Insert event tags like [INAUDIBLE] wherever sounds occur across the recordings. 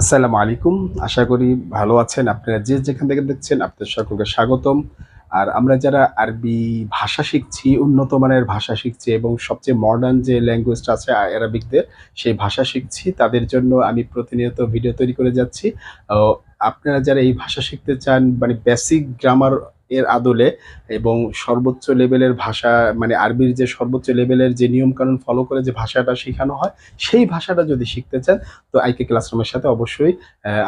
আসসালামু আলাইকুম। আশা করি ভালো আছেন। আপনারা যে যেখান থেকে দেখছেন, আপনাদের সকলকে স্বাগতম। আর আমরা যারা আরবি ভাষা শিখছি, উন্নত মানের ভাষা শিখছি এবং সবচেয়ে মডার্ন যে ল্যাঙ্গুয়েজটা আছে আরবিকদের সেই ভাষা শিখছি, তাদের জন্য আমি প্রতিনিয়ত ভিডিও তৈরি করে যাচ্ছি। আপনারা যারা এই ভাষা শিখতে চান মানে বেসিক গ্রামার এর আদলে এবং সর্বোচ্চ লেভেলের ভাষা মানে আরবির যে সর্বোচ্চ লেভেলের যে নিয়মকানুন ফলো করে যে ভাষাটা শেখানো হয়, সেই ভাষাটা যদি শিখতে চান, তো আইকে ক্লাসরুমের সাথে অবশ্যই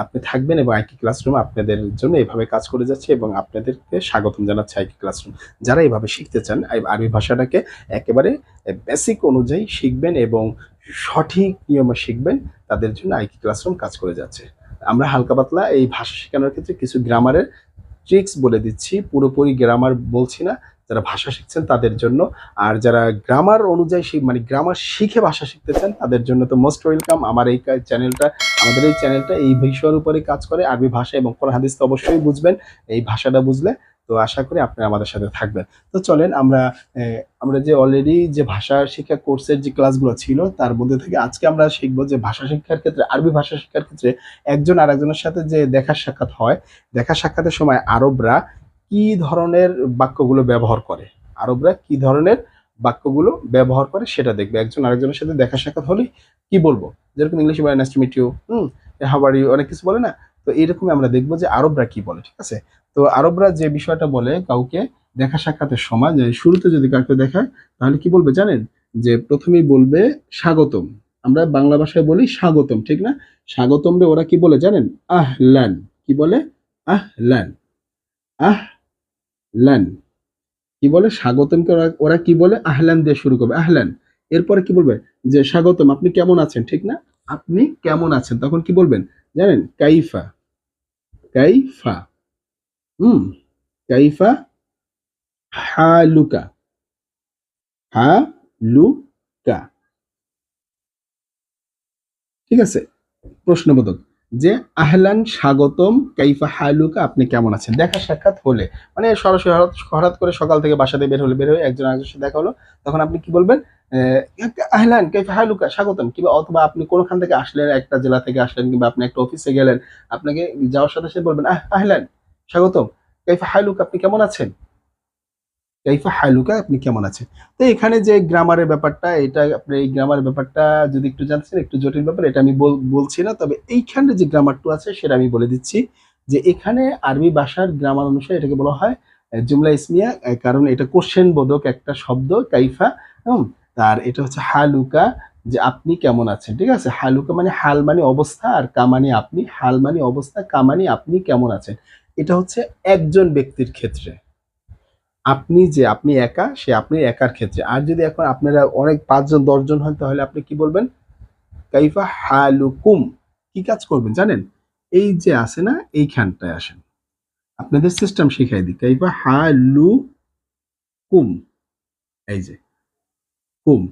আপনি থাকবেন এবং আইকি ক্লাসরুম আপনাদের জন্য এভাবে কাজ করে যাচ্ছে এবং আপনাদেরকে স্বাগতম জানাচ্ছে আইকি ক্লাসরুম। যারা এভাবে শিখতে চান আরবি ভাষাটাকে একেবারে বেসিক অনুযায়ী শিখবেন এবং সঠিক নিয়মে শিখবেন, তাদের জন্য আইকি ক্লাসরুম কাজ করে যাচ্ছে। আমরা হালকা পাতলা এই ভাষা শেখানোর ক্ষেত্রে কিছু গ্রামারের ট্রিক্স বলে দিচ্ছি, পুরোপুরি গ্রামার বলছি না, যারা ভাষা শিখছেন তাদের জন্য। আর যারা গ্রামার অনুযায়ী মানে গ্রামার শিখে ভাষা শিখতে চান, তাদের জন্য তো মোস্ট ওয়েলকাম আমার এই চ্যানেলটা আমাদের এই চ্যানেলটা এই বিষয়ের উপরে কাজ করে। আরবি ভাষা এবং কোরআন হাদিস তো অবশ্যই বুঝবেন। এই ভাষাটা বুঝলে তো আশা করি আপনারা আমাদের সাথে থাকবেন। তো চলেন আমরা আমরা যে অলরেডি যে ভাষা শিক্ষা কোর্সের যে ক্লাসগুলো ছিল, তার মধ্যে থেকে আজকে আমরা শিখব যে ভাষা শিক্ষার ক্ষেত্রে, আরবি ভাষা শিক্ষার ক্ষেত্রে একজন আরেকজনের সাথে যে দেখা সাক্ষাৎ হয়, দেখা সাক্ষাতের সময় আরবরা কি ধরনের বাক্যগুলো ব্যবহার করে? আরবরা কি ধরনের বাক্যগুলো ব্যবহার করে সেটা দেখবে। একজন আরেকজনের সাথে দেখা সাক্ষাৎ হলে কি বলব? যেরকম ইংলিশে বলে নাইস হুম ইউ অনেক কিছু বলে না? তো এইরকমই আমরা দেখব যে আরবরা কি বলে, ঠিক আছে? তো আরবরা যে বিষয়টা বলে কাউকে দেখা সাক্ষাতের সময়, যে শুরুতে যদি কাউকে দেখায়, তাহলে কি বলবে জানেন? যে প্রথমেই বলবে স্বাগতম। আমরা বাংলা ভাষায় বলি স্বাগতম, ঠিক না? স্বাগতম রে ওরা কি বলে জানেন? আহলান। কি বলে? আহলান। আহলান। কি বলে? স্বাগতমকে ওরা ওরা কি বলে? আহলান দিয়ে শুরু করবে। আহলান। এরপরে কি বলবে? যে স্বাগতম, আপনি কেমন আছেন? ঠিক না? আপনি কেমন আছেন? তখন কি বলবেন? জানেন? কাইফা। কাইফা। হুম কাইফা হালুকা হালুকা ঠিক আছে প্রশ্নবোধক। যে আহলান স্বাগতম কাইফা হালুকা আপনি কেমন আছেন? দেখা সাক্ষাৎ হলে। মানে সরাসরি হঠাৎ করে সকাল থেকে বাসা থেকে বের হলে বের হয়ে একজন আরেকজনের সাথে দেখা হলো তখন আপনি কি বলবেন? আহ, আহলান কাইফা হালুকা স্বাগতম। কিংবা অথবা আপনি কোনখান থেকে আসলেন একটা জেলা থেকে আসলেন কিংবা আপনি একটা অফিসে গেলেন আপনাকে যাওয়ার সাথে সাথে বলবেন আহ আহলান। স্বাগতম। কাইফা হালুকা আপনি কেমন আছেন? কাইফা হালুকা আপনি কেমন আছেন? তো এখানে যে গ্রামারের ব্যাপারটা, এটা আপনি এই গ্রামারের ব্যাপারটা যদি একটু জানছেন একটু জটিল ব্যাপার, এটা আমি বলছি না, তবে এইখানে যে গ্রামারটা আছে, সেটা আমি বলে দিচ্ছি যে এখানে আরবি ভাষার গ্রামার অনুসারে এটাকে বলা হয় জুমলা ইসমিয়া কারণ এটা কোশ্চেন বোধক একটা শব্দ, কাইফা, হুম? আর এটা হচ্ছে হালুকা, যে আপনি কেমন আছেন, ঠিক আছে? হালুকা মানে হাল মানে অবস্থা, আর কা মানে আপনি, হাল মানে অবস্থা, কা মানে আপনি কেমন আছেন। এটা হচ্ছে একজন ব্যক্তির ক্ষেত্রে। আপনি যে আপনি একা, সে আপনি একার ক্ষেত্রে। আর যদি এখন আপনারা অনেক পাঁচজন, দশজন হন, তাহলে আপনি কি বলবেন? কাইফা হালুকুম। কি কাজ করবেন জানেন? এই যে আছে না, এইখানটায় আসেন। আপনাদের সিস্টেম শিখাই দিই। কাইফা হালু কুম এই যে, কুম।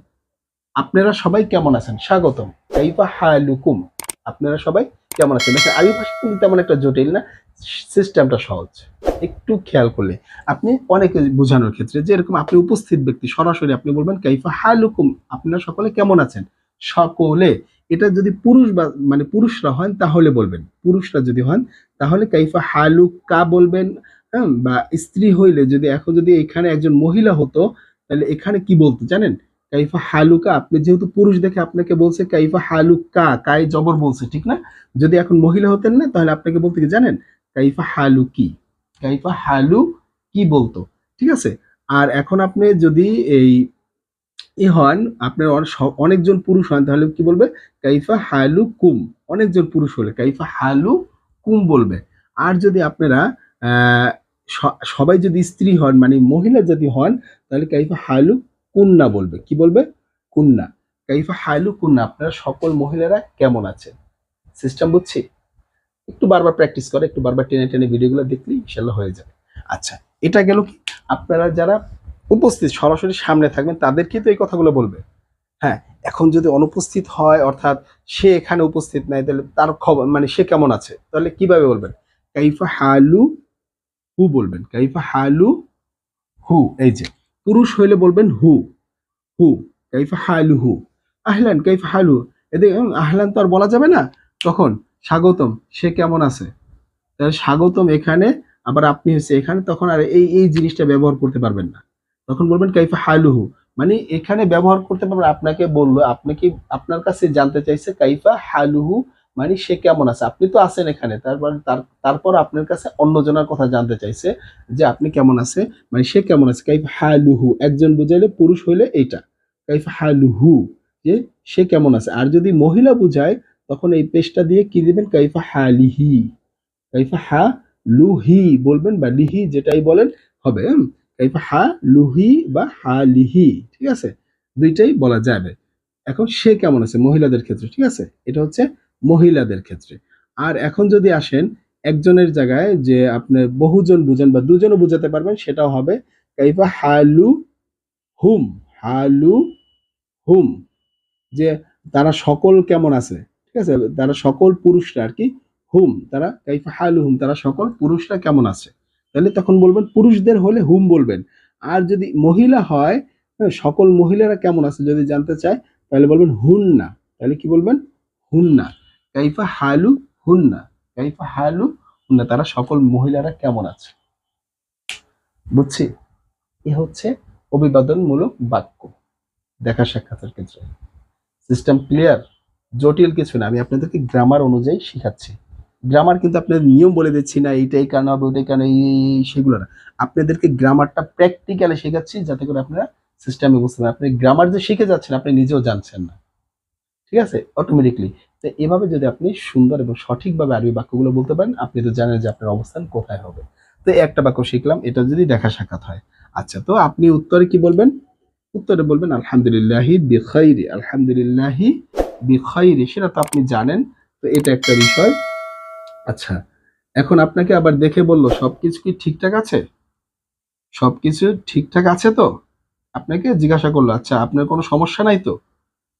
আপনারা সবাই কেমন আছেন? স্বাগতম। কাইফা হালুকুম। আপনারা সবাই কেমন আছেন? দেখেন আরবি ভাষা কিন্তু তেমন একটা জটিল না। সিস্টেমটা সহজ। একটু খেয়াল করলে আপনি অনেকে বোঝানোর ক্ষেত্রে যে এরকম আপনি উপস্থিত ব্যক্তি, সরাসরি আপনি বলবেন, কাইফা হালুকুম? আপনারা সকলে কেমন আছেন? সকলে। এটা যদি পুরুষ বা মানে পুরুষরা হন, তাহলে বলবেন। পুরুষরা যদি হন, তাহলে কাইফা হালুকা বলবেন হ্যাঁ? বা স্ত্রী হইলে যদি, এখন যদি এখানে একজন মহিলা হতো, তাহলে এখানে কি বলতো জানেন? কাইফা হালুকা, আপনি যেহেতু পুরুষ দেখে আপনাকে বলছে কাইফা হালুকা, কাই জবর বলছে, ঠিক না? যদি এখন মহিলা হতেন না, তাহলে আপনাকে বলতে কি জানেন? কাইফা হালু কি? কাইফা হালু কি বলতো? ঠিক আছে? আর এখন আপনি যদি এই ই হন, আপনার অনেকজন পুরুষ হন, তাহলে কি বলবে? কাইফা হালু কুম। অনেকজন পুরুষ হলে কাইফা হালু কুম বলবে। আর যদি আপনারা সবাই যদি স্ত্রী হন মানে মহিলা যদি হন, তাহলে কাইফা হালু কুন্না বলবে। কি বলবে? কুন্না। কাইফা হালু কুন্না। আপনারা সকল মহিলারা কেমন আছেন? সিস্টেম বুঝছি? একটু বারবার প্র্যাকটিস করে, একটু বারবার টেনে টেনে ভিডিওগুলো দেখলেই ইনশাল্লাহ হয়ে যাবে। আচ্ছা এটা গেল কি? আপনারা যারা উপস্থিত, সরাসরি সামনে থাকবেন, তাদেরকে তো এই কথাগুলো বলবে। হ্যাঁ এখন যদি অনুপস্থিত হয়, অর্থাৎ সে এখানে উপস্থিত নাই, তাহলে তার খবর মানে সে কেমন আছে? তাহলে কীভাবে বলবেন? কাইফা হালু হু বলবেন। কাইফা হালু হু, এই যে। পুরুষ হইলে বলবেন হু হু। কাইফা হালু হু। আহলান, কাইফা হালু। এদের আহলান তো আর বলা যাবে না? তখন স্বাগতম, সে কেমন আছে? তাহলে স্বাগতম এখানে, আবার আপনি হচ্ছে এখানে, তখন আর এই এই জিনিসটা ব্যবহার করতে পারবেন না। তখন বলবেন, কাইফা হালুহু? মানে এখানে ব্যবহার করতে পারবেন, আপনাকে বলল, আপনি কি আপনার কাছে জানতে চাইছে কাইফা হালুহু? মানে সে কেমন আছে? আপনি তো আছেন এখানে, তারপর, তার- তারপর আপনার কাছে অন্যজনের কথা জানতে চাইছে যে আপনি কেমন আছে? মানে সে কেমন আছে? কাইফা হালুহু, একজন বুঝাইলে পুরুষ হইলে এইটা। কাইফা হালুহু, যে সে কেমন আছে? আর যদি মহিলা বুঝায় তখন এই পেশটা দিয়ে কি দিবেন? কাইফা হা লিহি কাইফা হা লুহি বলবেন বা লিহি যেটাই বলেন হবে? কাইফা হা লুহি বা হা লিহি ঠিক আছে? দুইটাই বলা যাবে। এখন সে কেমন আছে? মহিলাদের ক্ষেত্রে, ঠিক আছে? এটা হচ্ছে মহিলাদের ক্ষেত্রে। আর এখন যদি আসেন একজনের জায়গায় যে আপনি বহুজন বুঝেন বা দুজনও বুঝাতে পারবেন, সেটাও হবে কাইফা হালু হুম হালু হুম যে তারা সকল কেমন আছে? ঠিক আছে? তারা সকল পুরুষরা আর কি হুম তারা কাইফা হালু হুম তারা সকল পুরুষরা কেমন আছে? তাহলে তখন বলবেন পুরুষদের হলে হুম বলবেন। আর যদি মহিলা হয় হ্যাঁ, সকল মহিলারা কেমন আছে যদি জানতে চায় তাহলে বলবেন হুন্না। তাহলে কি বলবেন? হুন্না। কাইফা হালু হুন্না। কাইফা হালু হুন্না। তারা সকল মহিলারা কেমন আছে? বুঝছি? এ হচ্ছে অভিবাদনমূলক বাক্য। দেখা সাক্ষাতের ক্ষেত্রে। System clear? জটিল কিছু না, আমি আপনাদেরকে গ্রামার অনুযায়ী শেখাচ্ছি। গ্রামার কিন্তু আপনাদের নিয়ম বলে দিচ্ছি না, এইটাই কেন হবে, ওইটাই কেন, এই সেগুলো না। আপনাদেরকে গ্রামারটা প্র্যাকটিক্যালি শেখাচ্ছি যাতে করে আপনারা সিস্টেমে বুঝতে পারেন। আপনি গ্রামার যে শিখে যাচ্ছেন, আপনি নিজেও জানছেন না। ঠিক আছে? অটোমেটিকলি তো এভাবে যদি আপনি সুন্দর এবং সঠিকভাবে আরবি বাক্যগুলো বলতে পারেন, আপনি তো জানেন যে আপনার অবস্থান কোথায় হবে। তো একটা বাক্য শিখলাম, এটা যদি দেখা সাক্ষাৎ হয়। আচ্ছা তো আপনি উত্তরে কি বলবেন? উত্তরে বলবেন, আলহামদুলিল্লাহি বিখাইরি, আলহামদুলিল্লাহি বিখাইরি, সেটা তো আপনি জানেন, তো এটা একটা বিষয়। আচ্ছা এখন আপনাকে আবার দেখে বলল, সবকিছু কি ঠিকঠাক আছে? সবকিছু ঠিকঠাক আছে তো? আপনাকে জিজ্ঞাসা করল আচ্ছা আপনার কোনো সমস্যা নাই তো?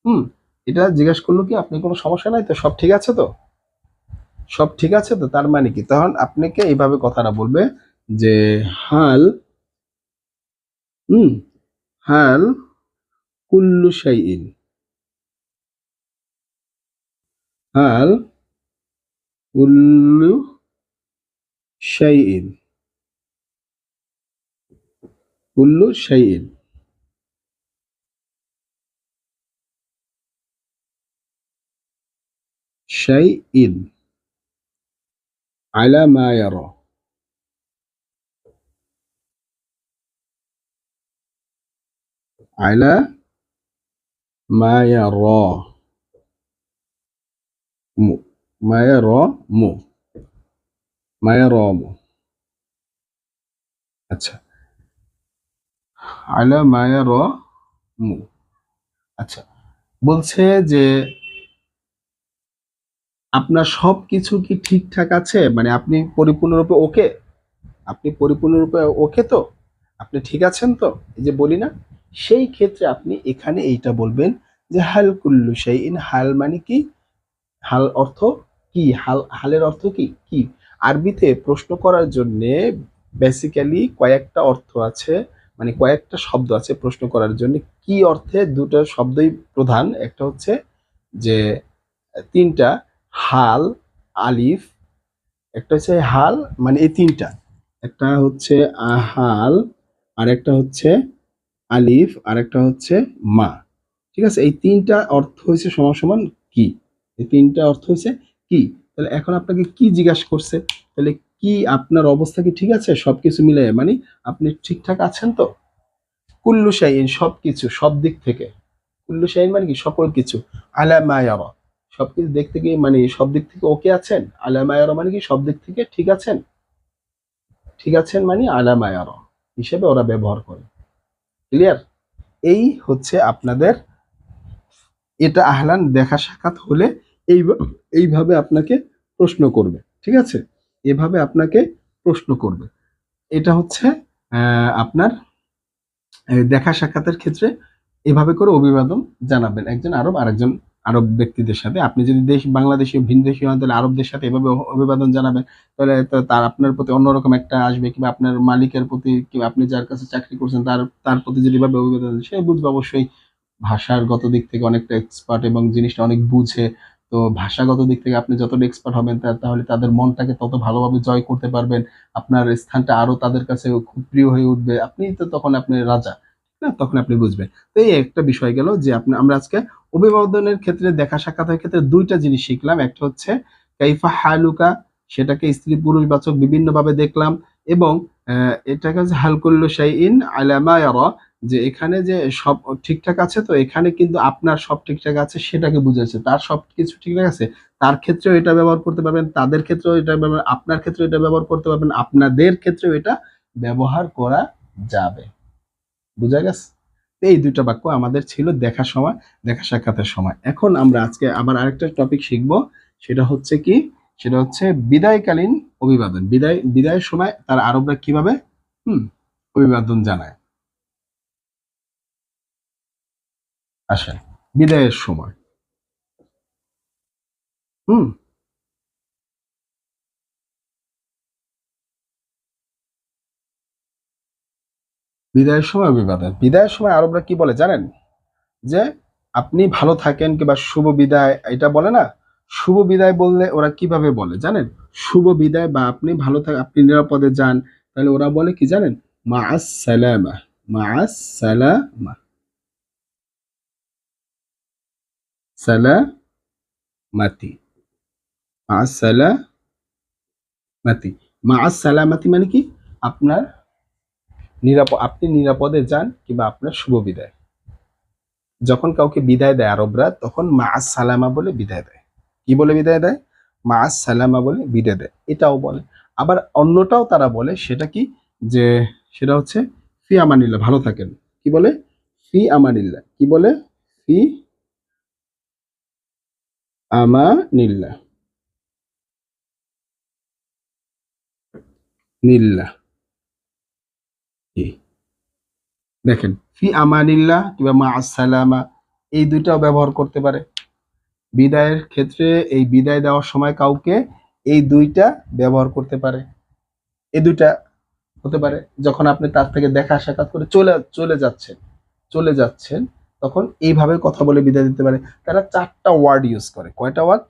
হুম, এটা জিজ্ঞাসা করল কি, আপনার কোনো সমস্যা নাই তো? সব ঠিক আছে তো? সব ঠিক আছে তো? তার মানে কি? তখন আপনাকে এইভাবে কথাটা বলবে যে, হাল, হুম, হাল কুল্লু শাইইন। al كل شيء. كل شيء. شيء. على ما يرى. على ما يراه মু মায়া র মু মায়া র মু আচ্ছা আলা মায়া র মু আচ্ছা বলছে যে আপনার সব কিছু কি ঠিকঠাক আছে? মানে আপনি পরিপূর্ণরূপে ওকে? আপনি পরিপূর্ণরূপে ওকে তো? আপনি ঠিক আছেন তো? এই যে বলি না? সেই ক্ষেত্রে আপনি এখানে এইটা বলবেন যে হাল কুল্লু সেই ইন হাল মানে কি? হাল অর্থ কি? হাল, হালের অর্থ কি? কি? আরবিতে প্রশ্ন করার জন্য বেসিক্যালি কয়েকটা অর্থ আছে মানে কয়েকটা শব্দ আছে প্রশ্ন করার জন্য। কি অর্থে দুটো শব্দই প্রধান? একটা হচ্ছে যে, তিনটা, হাল, আলিফ, একটা হচ্ছে হাল মানে এই তিনটা। একটা হচ্ছে হাল, আর একটা হচ্ছে আলিফ, আর একটা হচ্ছে মা। ঠিক আছে? এই তিনটা অর্থ হয়েছে সমান সমান কি? এই তিনটা অর্থ হয়েছে কি? তাহলে এখন আপনাকে কি জিজ্ঞাসা করছে? তাহলে কি আপনার অবস্থা কি ঠিক আছে? সবকিছু মিলে মানে আপনি ঠিকঠাক আছেন তো? কুল্লু শাইন সবকিছু, সব দিক থেকে। কুল্লু শাইন মানে কি? সকল কিছু। আলা মায়ারা সবকিছু দেখতে গিয়ে মানে সব দিক থেকে ওকে আছেন? আলা মায়ারা মানে কি? সব দিক থেকে ঠিক আছেন? ঠিক আছেন মানে আলা মায়ারা হিসেবে ওরা ব্যবহার করে। ক্লিয়ার এই হচ্ছে আপনাদের এটা আহলান দেখা সাক্ষাৎ হলে এই এইভাবে আপনাকে প্রশ্ন করবে, ঠিক আছে? এভাবে আপনাকে প্রশ্ন করবে। এটা হচ্ছে আপনার দেখা সাক্ষাতের ক্ষেত্রে এভাবে করে অভিবাদন জানাবেন। একজন আরব, আরেকজন আরব ব্যক্তিদের সাথে। আপনি যদি দেশ, বাংলাদেশীয়, ভিন দেশীয় হন, তাহলে আরবদের সাথে এভাবে অভিবাদন জানাবেন। তাহলে তার, আপনার প্রতি অন্যরকম একটা আসবে, কিংবা আপনার মালিকের প্রতি, কিংবা আপনি যার কাছে চাকরি করছেন, তার তার প্রতি যদি এভাবে অভিবাদন সে বুঝবে অবশ্যই ভাষার গত দিক থেকে অনেকটা এক্সপার্ট এবং জিনিসটা অনেক বুঝে, তো ভাষাগত দিক থেকে আপনি যতটা এক্সপার্ট হবেন তাহলে তাদের মনটাকে তত ভালোভাবে জয় করতে পারবেন, আপনার স্থানটা আরও তাদের কাছে খুব প্রিয় হয়ে উঠবে। আপনি তো তখন আপনি রাজা, না? তখন আপনি বুঝবেন। তো এই একটা বিষয় গেল যে আপনি আমরা আজকে অভিবাদনের ক্ষেত্রে, দেখা সাক্ষাতের ক্ষেত্রে দুইটা জিনিস শিখলাম। একটা হচ্ছে, কাইফা হালুকা, সেটাকে স্ত্রী পুরুষ বাচক বিভিন্ন ভাবে দেখলাম এবং এটাকে হচ্ছে হালকুল্লু শাইইন আলামা যে এখানে যে সব ঠিকঠাক আছে তো এখানে কিন্তু আপনার সব ঠিকঠাক আছে সেটাকে বুঝেছে তার সব কিছু ঠিকঠাক আছে, তার ক্ষেত্রেও এটা ব্যবহার করতে পারবেন, তাদের ক্ষেত্রেও এটা ব্যবহার, আপনার ক্ষেত্রেও এটা ব্যবহার করতে পারবেন, আপনাদের ক্ষেত্রেও এটা ব্যবহার করা যাবে। বুঝা গেছে? এই দুইটা বাক্য আমাদের ছিল দেখার সময়, দেখা সাক্ষাতের সময়। এখন আমরা আজকে আবার আরেকটা টপিক শিখব, সেটা হচ্ছে কি? সেটা হচ্ছে বিদায়কালীন অভিবাদন। বিদায়, বিদায়ের সময় তার আরবরা কীভাবে? হুম, অভিবাদন জানায়। আসেন। বিদায়ের সময়। হুম। বিদায়ের সময় অভিবাদন। বিদায়ের সময় আরবরা কি বলে জানেন? যে আপনি ভালো থাকেন কিংবা শুভ বিদায়, এটা বলে না? শুভ বিদায় বললে ওরা কীভাবে বলে জানেন? শুভ বিদায় বা আপনি ভালো থাক, আপনি নিরাপদে যান, তাহলে ওরা বলে কি জানেন? মা সালামা মা সালামা সালামাতি মা সালামাতি মা সালামাতি মানে কি? আপনার নিরাপদ, আপনি নিরাপদে যান কিংবা আপনার শুভ বিদায়। যখন কাউকে বিদায় দেয় আরবরা, তখন মা সালামা বলে বিদায় দেয়। কি বলে বিদায় দেয়? মা সালামা বলে বিদায় দেয়। এটাও বলে। আবার অন্যটাও তারা বলে, সেটা কি? যে, সেটা হচ্ছে, ফি আমানিল্লাহ, ভালো থাকেন। কি বলে? ফি আমানিল্লাহ। কি বলে? ফি আমানিল্লাহ নিল্লাহ জি। দেখেন ফি আমানিল্লাহ কিংবা মা আসসালামা এই দুইটাও ব্যবহার করতে পারে। বিদায়ের ক্ষেত্রে এই বিদায় দেওয়ার সময় কাউকে এই দুইটা ব্যবহার করতে পারে। এই দুইটা হতে পারে, যখন আপনি তার থেকে দেখা সাক্ষাৎ করে চলে চলে যাচ্ছেন চলে যাচ্ছেন। তখন এইভাবে কথা বলে বিদায় দিতে পারে। তারা চারটা ওয়ার্ড ইউজ করে। কয়টা ওয়ার্ড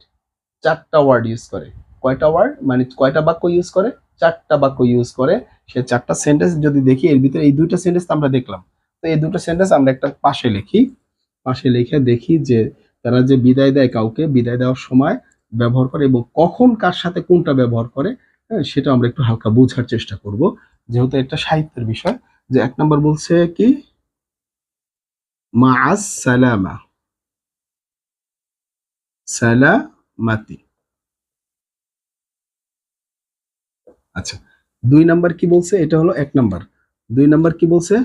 চারটা ওয়ার্ড ইউজ করে। কয়টা ওয়ার্ড মানে কয়টা বাক্য ইউজ করে? চারটা বাক্য ইউজ করে। সে চারটা সেন্টেন্স যদি দেখি এর ভিতরে এই দুইটা সেন্টেন্স আমরা দেখলাম। তো এই দুটো সেন্টেন্স আমরা একটা পাশে লিখি। পাশে লিখে দেখি যে তারা যে বিদায় দেয় কাউকে বিদায় দেওয়ার সময় ব্যবহার করে এবং কখন কার সাথে কোনটা ব্যবহার করে হ্যাঁ, সেটা আমরা একটু হালকা বোঝার চেষ্টা করব। যেহেতু এটা সাহিত্যের বিষয় যে এক নম্বর বলছে কি? মাআস সালামা। সালামাতি। আচ্ছা দুই নাম্বার কি বলছে? এটা হলো এক নাম্বার। দুই নাম্বার কি বলছে?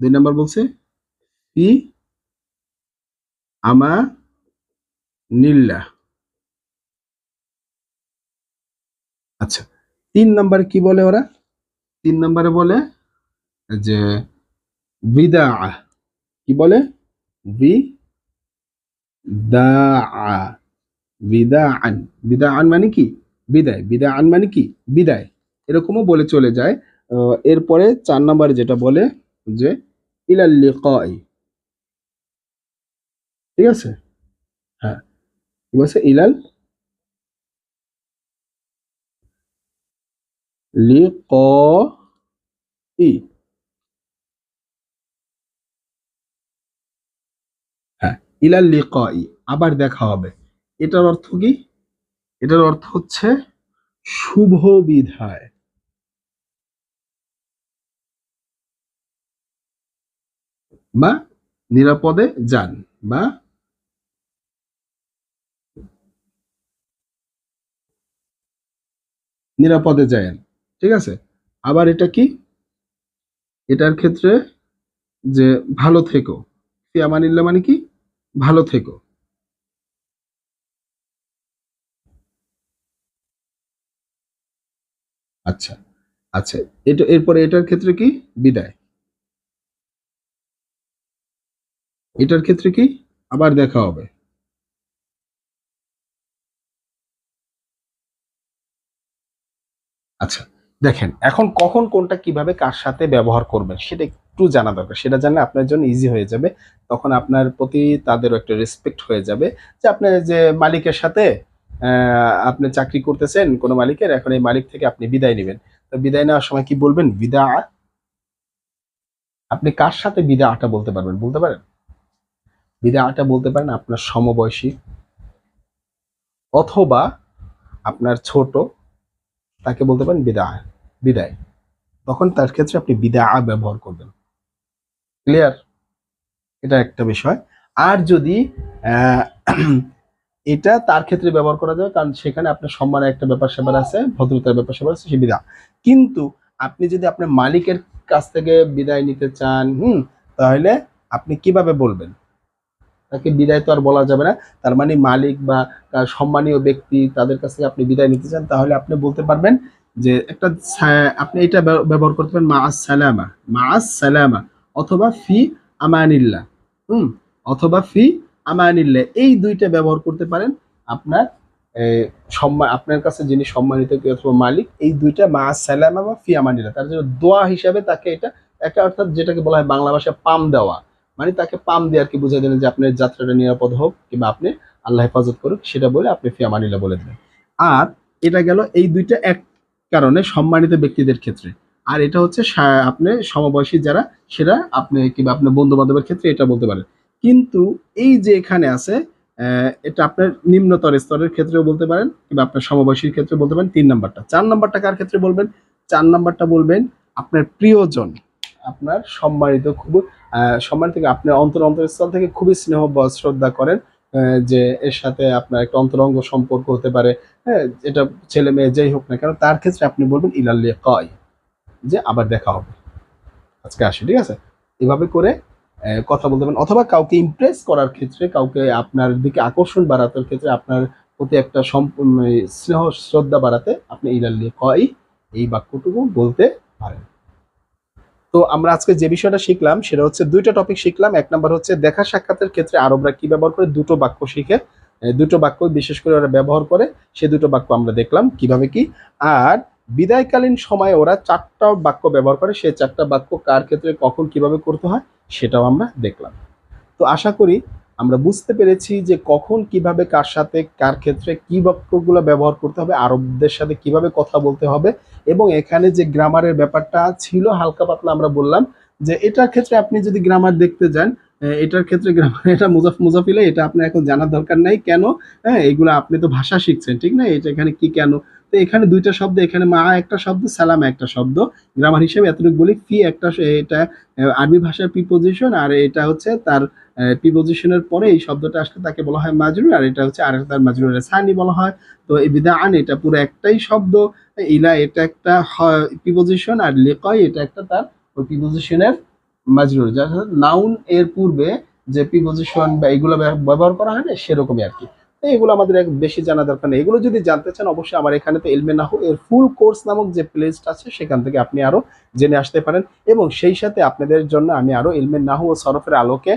দুই নাম্বার বলছে, ফি আমা নিল্লাহ আচ্ছা তিন নাম্বারে কি বলে ওরা? তিন নাম্বারে বলে যে বিদা কি বলে? বি বিদাআন। মানে কি? বিদায়। বিদাআন মানে কি? বিদায়। এরকমও বলে চলে যায়। এরপরে চার নাম্বারে যেটা বলে যে ইলাল লিকাই। ঠিক আছে? হ্যাঁ। কি বলছে? ইলাল লিকাই। হ্যাঁ ইলাল লিকাই, আবার দেখা হবে। এটার অর্থ কি? এটার অর্থ হচ্ছে শুভ বিধায়। বা নিরাপদে যান, বা নিরাপদে যায়েন, ঠিক আছে? আবার এটা কি? এটার ক্ষেত্রে যে ভালো থেকো। মানে কি? ভালো থেকো। আচ্ছা আচ্ছা এটা, এরপরে এটার ক্ষেত্রে কি? বিদায়। এটার ক্ষেত্রে কি? আবার দেখা হবে। আচ্ছা। দেখেন, এখন কখন কোনটা কীভাবে কার সাথে ব্যবহার করবেন সেটা একটু জানা দরকার। সেটা জানলে আপনার জন্য ইজি হয়ে যাবে। তখন আপনার প্রতি তাদেরও একটা রেসপেক্ট হয়ে যাবে যে আপনি যে মালিকের সাথে আপনি চাকরি করতেছেন, কোনো মালিকের, এখন এই মালিক থেকে আপনি বিদায় নেবেন। তো বিদায় নেওয়ার সময় কি বলবেন? বিদা? আপনি কার সাথে বিদা আটা বলতে পারবেন? বলতে পারেন? বিদা আটা বলতে পারেন আপনার সমবয়সী অথবা আপনার ছোট তাকে বলতে পারেন বিদা বিদায়। তখন তার ক্ষেত্রে আপনি বিদা ব্যবহার করবেন। ক্লিয়ার এটা একটা বিষয়। আর যদি এটা তার ক্ষেত্রে ব্যবহার করা যায়, কারণ সেখানে আপনার সম্মানের একটা ব্যাপার স্যাপার আছে, ভদ্রতার ব্যাপার স্যাপার আছে, সে বিদা কিন্তু আপনি যদি আপনার মালিকের কাছ থেকে বিদায় নিতে চান, হুম, তাহলে আপনি কীভাবে বলবেন? তাকে বিদায় তো আর বলা যাবে না। তার মানে মালিক বা সম্মানীয় ব্যক্তি তাদের কাছ থেকে আপনি বিদায় নিতে চান, তাহলে আপনি বলতে পারবেন যে একটা আপনি এটা ব্যবহার করতে পারেন মাআস সালামা মাআস সালামা অথবা ফি আমানিল্লাহ, হুম, অথবা ফি আমানিল্লাহ। এই দুইটা ব্যবহার করতে পারেন আপনার সম্মান আপনার কাছে যিনি সম্মানিত কেউ অথবা মালিক, এই দুইটা মা সালামা বা ফি আমানিল্লাহ। তার জন্য দোয়া হিসাবে তাকে এটা, একটা অর্থাৎ যেটাকে বলা হয় বাংলা ভাষায় পাম দেওয়া। মানে তাকে পাম দিয়ে আর কি বুঝাই দেন যে আপনার যাত্রাটা নিরাপদ হোক কিংবা আপনি আল্লাহ হেফাজত করুক, সেটা বলে আপনি ফি আমানিল্লাহ বলে দেবেন আর এটা গেল এই দুইটা এক কারণে সম্মানিত ব্যক্তিদের ক্ষেত্রে। আর এটা হচ্ছে আপনি সমবয়সী যারা সেটা আপনি কিংবা আপনার বন্ধু বান্ধবের ক্ষেত্রে এটা বলতে পারেন। কিন্তু এই যে এখানে আছে এটা আপনার নিম্নতর স্তরের ক্ষেত্রেও বলতে পারেন কিংবা আপনার সমবয়সীর ক্ষেত্রে বলতে পারেন তিন নাম্বারটা। চার নাম্বারটা কার ক্ষেত্রে বলবেন? চার নাম্বারটা বলবেন আপনার প্রিয়জন, আপনার সম্মানিত খুব আহ, সম্মানিত থেকে আপনার অন্তর অন্তরস্থল থেকে খুবই স্নেহ শ্রদ্ধা করেন যে এর সাথে আপনার একটা অন্তরঙ্গ সম্পর্ক হতে পারে। হ্যাঁ এটা ছেলে মেয়ে যেই হোক না কেন তার ক্ষেত্রে আপনি বলবেন ইলাল্লি কয় যে আবার দেখা হবে। আজকে আসি ঠিক আছে? এভাবে করে কথা বলতে পারেন। অথবা কাউকে ইমপ্রেস করার ক্ষেত্রে কাউকে আপনার দিকে আকর্ষণ বাড়ানোর ক্ষেত্রে আপনার প্রতি একটা স্নেহ শ্রদ্ধা বাড়াতে আপনি ইলাল্লি কয় এই বাক্যটুকু বলতে পারেন। তো আমরা আজকে যে বিষয়টা শিখলাম, সেটা হচ্ছে দুইটা টপিক শিখলাম। এক নাম্বার হচ্ছে দেখা সাক্ষাতের ক্ষেত্রে আরবরা কি ব্যবহার করে? দুটো বাক্য শিখে। দুটো বাক্য বিশেষ করে ওরা ব্যবহার করে, সে দুটো বাক্য আমরা দেখলাম কীভাবে কি। আর বিদায়কালীন সময়ে ওরা চারটা বাক্য ব্যবহার করে, সে চারটা বাক্য কার ক্ষেত্রে কখন কীভাবে করতে হয়, সেটাও আমরা দেখলাম। তো আশা করি আমরা বুঝতে পেরেছি যে কখন কীভাবে কার সাথে, কার ক্ষেত্রে কি বাক্যগুলো ব্যবহার করতে হবে, আরবদের সাথে কীভাবে কথা বলতে হবে এবং এখানে যে গ্রামারের ব্যাপারটা ছিল হালকা পাতলা আমরা বললাম যে এটার ক্ষেত্রে আপনি যদি গ্রামার দেখতে যান এটার ক্ষেত্রে গ্রামার, এটা মুজাফ, মুজাফিলে এটা আপনার এখন জানার দরকার নাই। কেন? হ্যাঁ এগুলো আপনি তো ভাষা শিখছেন, ঠিক না? এটা এখানে কি কেন তো এখানে দুইটা শব্দ, এখানে মা একটা শব্দ, সালাম একটা শব্দ। গ্রামার হিসেবে এতটুকু বলি, ফি একটা এটা আরবি ভাষার প্রিপোজিশন আর এটা হচ্ছে তার প্রিপোজিশনের পরে এই শব্দটা আসলে তাকে বলা হয় মাজরুর আর এটা হচ্ছে আর তার মাজরুরের সানি বলা হয়। তো এই আন এটা পুরো একটাই শব্দ, ইলা এটা একটা প্রিপোজিশন আর লিকয় এটা একটা তার প্রিপোজিশনের মাজরুর। যার নাউন এর পূর্বে যে প্রিপোজিশন বা এগুলো ব্যবহার করা হয় না, সেরকমই আর কি। এগুলো আমাদের বেশি জানা দরকার নেই। এগুলো যদি জানতে চান, অবশ্যই আমার এখানে তো এলমে নাহু এর ফুল কোর্স নামক যে প্লেলিস্ট আছে, সেখান থেকে আপনি আরও জেনে আসতে পারেন এবং সেই সাথে আপনাদের জন্য আমি আরও এলমে নাহু ও সরফের আলোকে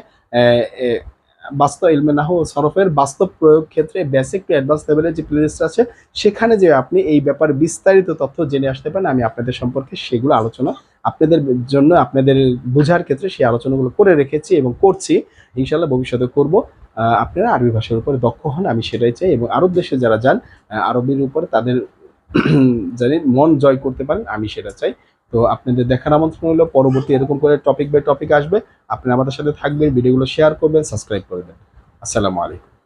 বাস্তব এলমে নাহু ও সরফের বাস্তব প্রয়োগ ক্ষেত্রে বেসিক টু অ্যাডভান্স লেভেলের যে প্লেলিস্ট আছে, সেখানে যে আপনি এই ব্যাপারে বিস্তারিত তথ্য জেনে আসতে পারেন, আমি আপনাদের সম্পর্কে সেগুলো আলোচনা আপনাদের জন্য, আপনাদের বোঝার ক্ষেত্রে সেই আলোচনাগুলো করে রেখেছি এবং করছি। ইনশাল্লাহ ভবিষ্যতে করব। আপনারা আরবি ভাষার উপরে দক্ষ হন, আমি সেটাই চাই। এবং আরব দেশে যারা যান আরবির উপরে তাদের [CLEARS THROAT] জানি মন জয় করতে পারেন, আমি সেটা চাই। তো আপনাদের দেখার আমন্ত্রণ হলো, পরবর্তী এরকম করে টপিক বাই টপিক আসবে। আপনি আমাদের সাথে থাকবেন ভিডিওগুলো শেয়ার করবেন সাবস্ক্রাইব করবেন আসসালামু আলাইকুম।